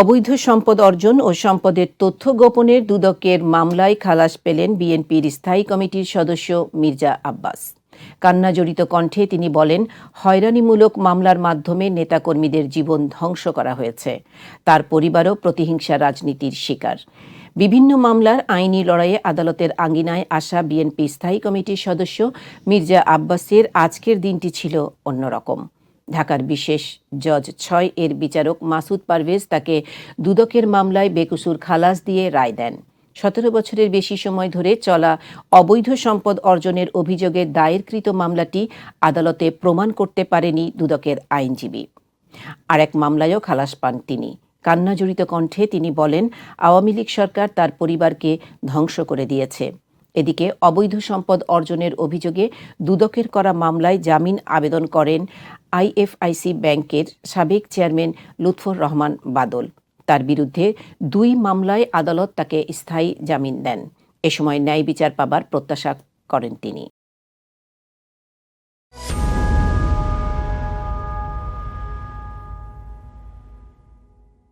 অবৈধ সম্পদ অর্জন ও সম্পদের তথ্য গোপনের দুদকের মামলায় খালাস পেলেন বিএনপির স্থায়ী কমিটির সদস্য মির্জা আব্বাস। কান্না জড়িত কণ্ঠে তিনি বলেন, হয়রানিমূলক মামলার মাধ্যমে নেতাকর্মীদের জীবন ধ্বংস করা হয়েছে। তার পরিবারও প্রতিহিংসা রাজনীতির শিকার। বিভিন্ন মামলার আইনি লড়াইয়ে আদালতের আঙ্গিনায় আসা বিএনপি স্থায়ী কমিটির সদস্য মির্জা আব্বাসের আজকের দিনটি ছিল অন্যরকম। ঢাকার বিশেষ জজ ছয় এর বিচারক মাসুদ পারভেজ তাকে দুদকের মামলায় বেকসুর খালাস দিয়ে রায় দেন। সতেরো বছরের বেশি সময় ধরে চলা অবৈধ সম্পদ অর্জনের অভিযোগে দায়েরকৃত মামলাটি আদালতে প্রমাণ করতে পারেনি দুদকের আইনজীবী। আর এক মামলায়ও খালাস পান তিনি। কান্নাজড়িত কণ্ঠে তিনি বলেন, আওয়ামী লীগ সরকার তার পরিবারকে ধ্বংস করে দিয়েছে। এদিকে অবৈধ সম্পদ অর্জনের অভিযোগে দুদকের করা মামলায় জামিন আবেদন করেন আইএফআইসি ব্যাংকের সাবেক চেয়ারম্যান লুৎফর রহমান বাদল। তার বিরুদ্ধে দুই মামলায় আদালত তাকে স্থায়ী জামিন দেন। এ সময় ন্যায় বিচার পাবার প্রত্যাশা করেন তিনি।